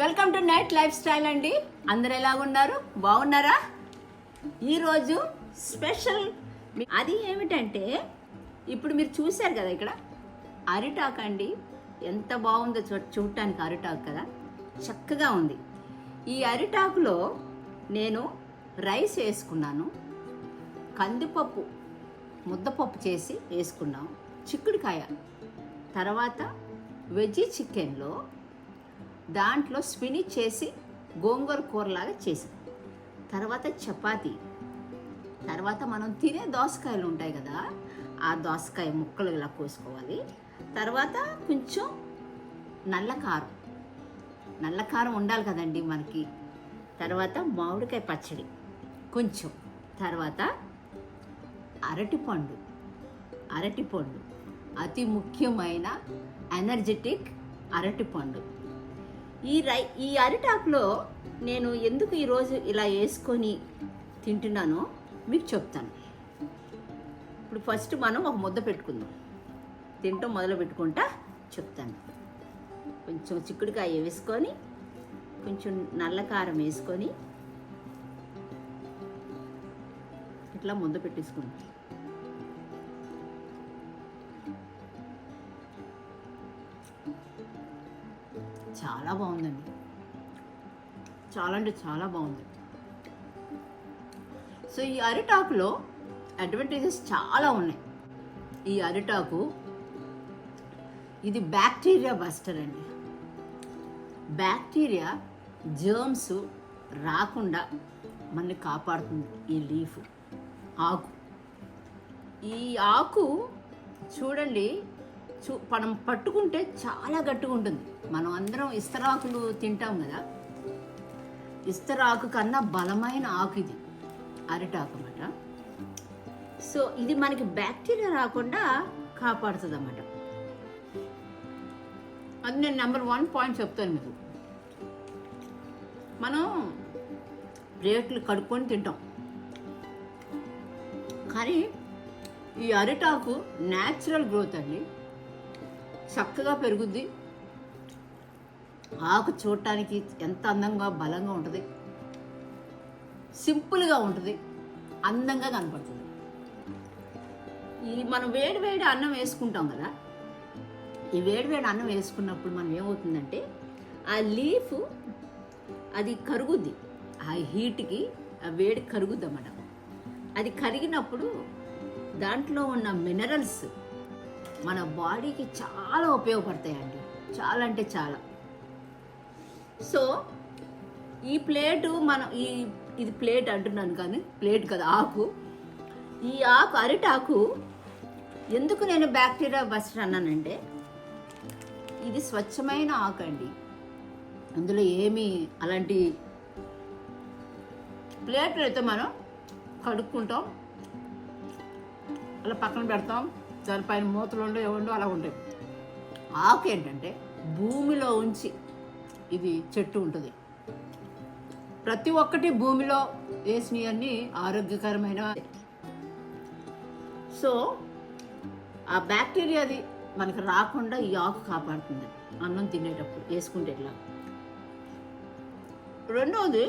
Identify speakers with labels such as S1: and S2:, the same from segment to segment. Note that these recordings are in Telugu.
S1: Welcome to night life style అండి. అందరు ఎలాగున్నారు బాగున్నారా? ఈరోజు స్పెషల్ అది ఏమిటంటే ఇప్పుడు మీరు చూశారు కదా ఇక్కడ అరిటాక్ అండి. ఎంత బాగుందో చూ చూడటానికి అరిటాక్ కదా. చక్కగా ఉంది. ఈ అరిటాకులో నేను రైస్ వేసుకున్నాను కందిపప్పు ముద్దపప్పు చేసి వేసుకున్నాం. చిక్కుడుకాయ. తర్వాత వెజ్జీ చికెన్లో దాంట్లో స్పినిచ్ చేసి గోంగూర కూరలాగా చేసాం. తర్వాత చపాతి. తర్వాత మనం తినే దోసకాయలు ఉంటాయి కదా ఆ దోసకాయ ముక్కలు ఇలా కోసుకోవాలి. తర్వాత కొంచెం నల్ల కారం. నల్ల కారం ఉండాలి కదండి మనకి. తర్వాత మామిడికాయ పచ్చడి. కొంచెం. తర్వాత అరటిపండు. అరటిపండు. అతి ముఖ్యమైన ఎనర్జెటిక్ అరటిపండు. ఈ రై ఈ అరిటాకులో నేను ఎందుకు ఈరోజు ఇలా వేసుకొని తింటున్నానో మీకు చెప్తాను. ఇప్పుడు ఫస్ట్ మనం ఒక ముద్ద పెట్టుకుందాం. తింటాం మొదలు పెట్టుకుంటా చెప్తాను. కొంచెం చిక్కుడుకాయ వేసుకొని కొంచెం నల్ల కారం వేసుకొని ఇట్లా ముద్ద పెట్టేసుకుంటాం చాలా బాగుందండి. చాలా అంటే చాలా బాగుంది. సో ఈ అరిటాకులో అడ్వాంటేజెస్ చాలా ఉన్నాయి. ఈ అరిటాకు ఇది బ్యాక్టీరియా బస్టర్ అండి. బ్యాక్టీరియా జర్మ్స్ రాకుండా మనల్ని కాపాడుతుంది ఈ లీఫ్ ఆకు. ఈ ఆకు చూడండి చూ మనం పట్టుకుంటే చాలా గట్టిగా ఉంటుంది. మనం అందరం ఇస్తరాకులు తింటాం కదా. ఇస్తరాకు కన్నా బలమైన ఆకు ఇది. అరిటాకు అన్నమాట. సో ఇది మనకి బ్యాక్టీరియా రాకుండా కాపాడుతుంది అన్నమాట అది నేను నెంబర్ వన్ పాయింట్ చెప్తాను మీకు. మనం ప్లేట్లు కడుక్కొని తింటాం. కానీ ఈ అరిటాకు న్యాచురల్ గ్రోత్ అండి. చక్కగా పెరుగుద్ది. ఆకు చూడటానికి ఎంత అందంగా బలంగా ఉంటుంది. సింపుల్గా ఉంటుంది. అందంగా కనపడుతుంది. ఈ మనం వేడి వేడి అన్నం వేసుకుంటాం కదా. ఈ వేడి వేడి అన్నం వేసుకున్నప్పుడు మనం ఏమవుతుందంటే ఆ లీఫ్ అది కరుగుద్ది. ఆ హీట్కి ఆ వేడి కరుగుద్ది అన్నమాట అది కరిగినప్పుడు దాంట్లో ఉన్న మినరల్స్ మన బాడీకి చాలా ఉపయోగపడతాయండి. చాలా అంటే చాలా. సో ఈ ప్లేటు మనం ఈ ఇది ప్లేట్ అంటున్నాను కానీ ప్లేట్ కదా ఆకు. ఈ ఆకు అరిటాకు ఎందుకు నేను బ్యాక్టీరియా బస్టర్ అన్నానంటే ఇది స్వచ్ఛమైన ఆకు అండి అందులో ఏమీ అలాంటి ప్లేట్లు అయితే మనం కడుక్కుంటాం. అలా పక్కన పెడతాం. దానిపైన మూతలు ఉండో ఏముండో అలా ఉంటాయి. ఆకు ఏంటంటే భూమిలో ఉంచి ఇది చెట్టు ఉంటుంది. ప్రతి ఒక్కటి భూమిలో వేసినవన్నీ ఆరోగ్యకరమైన సో ఆ బ్యాక్టీరియాది మనకి రాకుండా ఈ ఆకు కాపాడుతుంది అన్నం తినేటప్పుడు వేసుకుంటే ఇట్లా రెండవది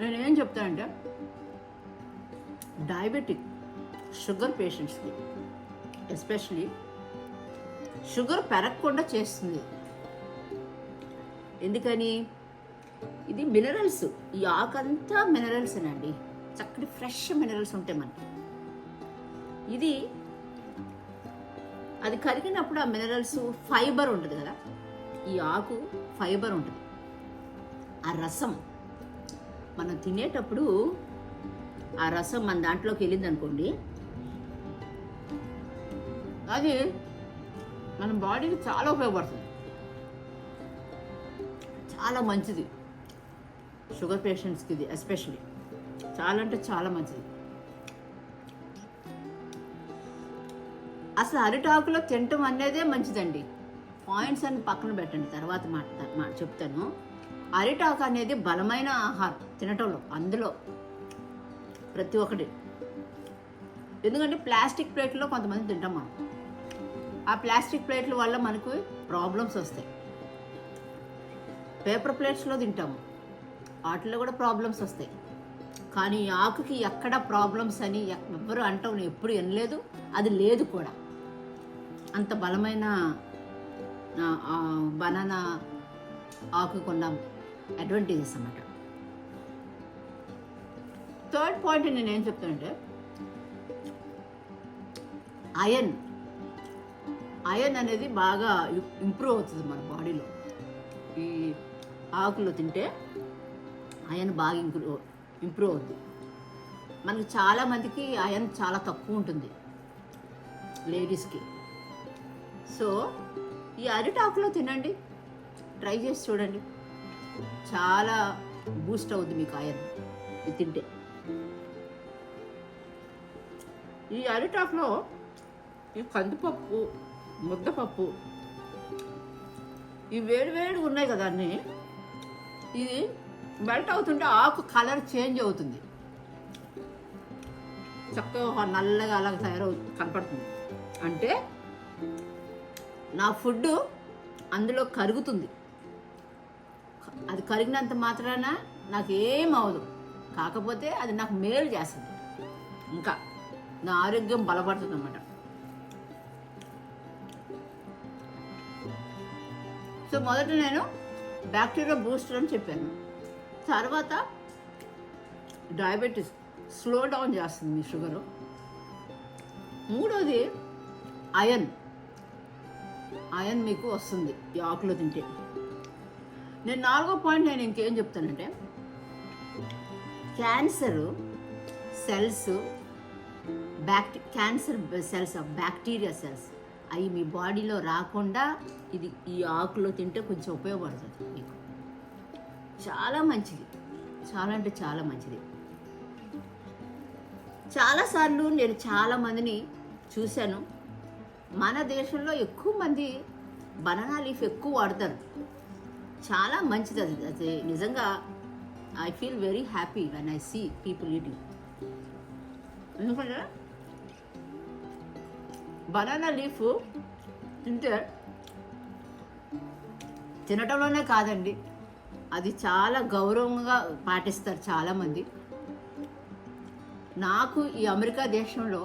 S1: నేను ఏం చెప్తానంటే డయాబెటిక్ షుగర్ పేషెంట్స్కి ఎస్పెషలీ షుగర్ పెరగకుండా చేస్తుంది. ఎందుకని? ఇది మినరల్స్ ఈ ఆకంతా మినరల్స్ అండి చక్కటి ఫ్రెష్ మినరల్స్ ఉంటాయి మనకి. ఇది అది కరిగినప్పుడు ఆ మినరల్స్ ఫైబర్ ఉంటుంది కదా? ఈ ఆకు ఫైబర్ ఉంటుంది. ఆ రసం మనం తినేటప్పుడు ఆ రసం మన దాంట్లోకి వెళ్ళింది అనుకోండి అది మన బాడీకి చాలా ఉపయోగపడుతుంది. చాలా మంచిది. షుగర్ పేషెంట్స్కి ఇది ఎస్పెషలీ చాలా అంటే చాలా మంచిది. అసలు అరిటాకులో తినటం అనేదే మంచిదండి. పాయింట్స్ అని పక్కన పెట్టండి తర్వాత మాట చెప్తాను. అరిటాకు అనేది బలమైన ఆహారం తినటంలో అందులో. ప్రతి ఒక్కటి. ఎందుకంటే ప్లాస్టిక్ ప్లేట్లో కొంతమంది తింటాం మనం. ఆ ప్లాస్టిక్ ప్లేట్ల వల్ల మనకు ప్రాబ్లమ్స్ వస్తాయి. పేపర్ ప్లేట్స్లో తింటాము. వాటిలో కూడా ప్రాబ్లమ్స్ వస్తాయి. కానీ ఆకుకి ఎక్కడ ప్రాబ్లమ్స్ అని ఎవ్వరు అంటాం నేను ఎప్పుడు వినలేదు. అది లేదు కూడా. అంత బలమైన బనానా ఆకుకున్న అడ్వాంటేజెస్ అన్నమాట. థర్డ్ పాయింట్ నేను ఏం చెప్తానంటే అయన్ అయన్ అనేది బాగా ఇంప్రూవ్ అవుతుంది మన బాడీలో. ఈ ఆకులు తింటే అయన్ బాగా ఇంప్రూవ్ ఇంప్రూవ్ అవుతుంది మనకి చాలామందికి అయన్ చాలా తక్కువ ఉంటుంది. లేడీస్కి. సో ఈ అరిటాకులో తినండి. ట్రై చేసి చూడండి. చాలా బూస్ట్ అవుతుంది మీకు అయన్. ఇది తింటే. ఈ అరిటాకులో ఈ కందిపప్పు ముద్దపప్పు ఈ వేడి వేడి ఉన్నాయి కదా అన్నీ. ఇది మెల్ట్ అవుతుంటే ఆకు కలర్ చేంజ్ అవుతుంది. చక్కగా నల్లగా అలాగ తయారవు కనపడుతుంది. అంటే నా ఫుడ్ అందులో కరుగుతుంది. అది కరిగినంత మాత్రాన నాకు ఏం అవదు కాకపోతే అది నాకు మేలు చేస్తుంది. ఇంకా నా ఆరోగ్యం బలపడుతుంది అన్నమాట సో మొదట నేను బ్యాక్టీరియా బూస్టర్ అని చెప్పాను. తర్వాత డయాబెటీస్ స్లో డౌన్ చేస్తుంది మీ షుగరు మూడోది అయన్ అయన్ మీకు వస్తుంది ఈ ఆకులో తింటే. నేను నాలుగో పాయింట్ నేను ఇంకేం చెప్తానంటే క్యాన్సర్ సెల్స్ బ్యాక్టీ క్యాన్సర్ సెల్స్ బ్యాక్టీరియా సెల్స్ అవి మీ బాడీలో రాకుండా ఇది ఈ ఆకులో తింటే కొంచెం ఉపయోగపడుతుంది. చాలా మంచిది. చాలా అంటే చాలా మంచిది. చాలాసార్లు నేను చాలా మందిని చూశాను. మన దేశంలో ఎక్కువ మంది బనానా లీఫ్ ఎక్కువ వాడతారు. చాలా మంచిది అది. అది నిజంగా I feel very happy when I see people eating ఎందుకంటే బనానా లీఫ్ తింటే తినటంలోనే కాదండి. అది చాలా గౌరవంగా పాటిస్తారు చాలామంది. నాకు ఈ అమెరికా దేశంలో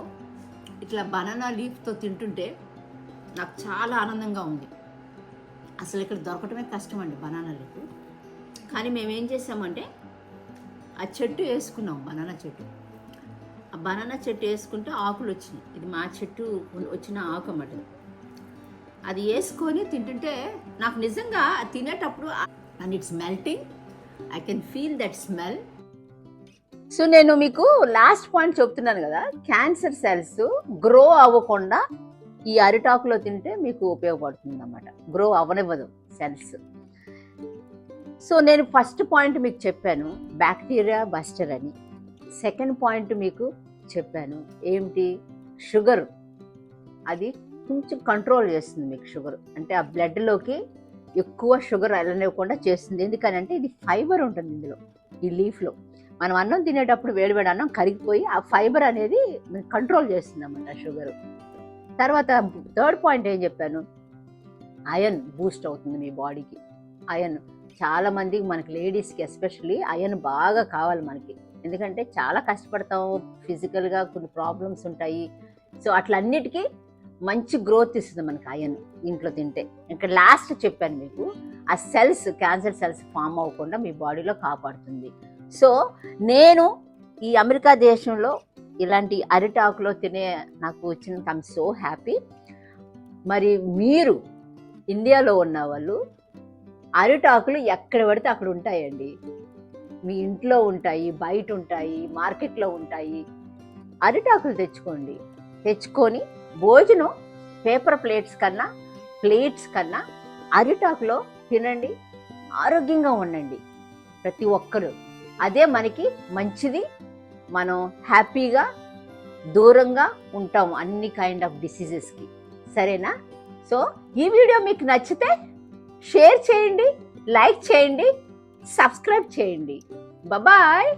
S1: ఇట్లా బనానా లీఫ్తో తింటుంటే నాకు చాలా ఆనందంగా ఉంది. అసలు ఇక్కడ దొరకటమే కష్టం అండి బనానా లీఫ్. కానీ మేము ఏం చేసామంటే ఆ చెట్టు వేసుకున్నాం బనానా చెట్టు. ఆ బనానా చెట్టు వేసుకుంటే ఆకులు వచ్చినాయి. ఇది మా చెట్టు వచ్చిన ఆకు అన్నమాట. అది వేసుకొని తింటుంటే నాకు నిజంగా తినేటప్పుడు and it's melting I can feel that smell so నేను మీకు లాస్ట్ పాయింట్ చెప్తున్నాను కదా క్యాన్సర్ సెల్స్ గ్రో అవ్వకుండా ఈ అరిటాకులో తింటే మీకు ఉపయోగపడుతుంది అన్నమాట గ్రో అవ్వనివ్వదు సెల్స్ సో నేను ఫస్ట్ పాయింట్ మీకు చెప్పాను బ్యాక్టీరియా బస్టర్ అని. సెకండ్ పాయింట్ మీకు చెప్పాను ఏమిటి? షుగర్ అది కొంచెం కంట్రోల్ చేస్తుంది మీకు షుగర్ అంటే ఆ బ్లడ్లోకి ఎక్కువ షుగర్ వెళ్ళనివ్వకుండా చేస్తుంది. ఎందుకనంటే ఇది ఫైబర్ ఉంటుంది ఇందులో ఈ లీఫ్లో. మనం అన్నం తినేటప్పుడు వేడివేడి అన్నం కరిగిపోయి ఆ ఫైబర్ అనేది కంట్రోల్ చేస్తుంది అన్నమాట షుగర్. తర్వాత థర్డ్ పాయింట్ ఏం చెప్పాను? అయన్ బూస్ట్ అవుతుంది మీ బాడీకి. అయన్ చాలామంది మనకి లేడీస్కి ఎస్పెషల్లీ అయన్ బాగా కావాలి మనకి. ఎందుకంటే చాలా కష్టపడతాం ఫిజికల్గా కొన్ని ప్రాబ్లమ్స్ ఉంటాయి. సో అట్లన్నిటికీ మంచి గ్రోత్ ఇస్తుంది మనకి అయన్ ఇంట్లో తింటే. ఇంకా లాస్ట్ చెప్పాను మీకు ఆ సెల్స్ క్యాన్సర్ సెల్స్ ఫామ్ అవ్వకుండా మీ బాడీలో కాపాడుతుంది. సో నేను ఈ అమెరికా దేశంలో ఇలాంటి అరిటాకులో తినే నాకు వచ్చినంత ఐమ్ సో హ్యాపీ మరి మీరు ఇండియాలో ఉన్న వాళ్ళు అరిటాకులు ఎక్కడ పడితే అక్కడ ఉంటాయండి. మీ ఇంట్లో ఉంటాయి బయట ఉంటాయి మార్కెట్లో ఉంటాయి. అరిటాకులు తెచ్చుకోండి. తెచ్చుకొని భోజనం పేపర్ ప్లేట్స్ కన్నా ప్లేట్స్ కన్నా అరిటాకులో తినండి ఆరోగ్యంగా ఉండండి ప్రతి ఒక్కరు. అదే మనకి మంచిది. మనం హ్యాపీగా దూరంగా ఉంటాం అన్ని కైండ్ ఆఫ్ డిసీజెస్కి సరేనా? సో ఈ వీడియో మీకు నచ్చితే షేర్ చేయండి లైక్ చేయండి సబ్స్క్రైబ్ చేయండి. బాయ్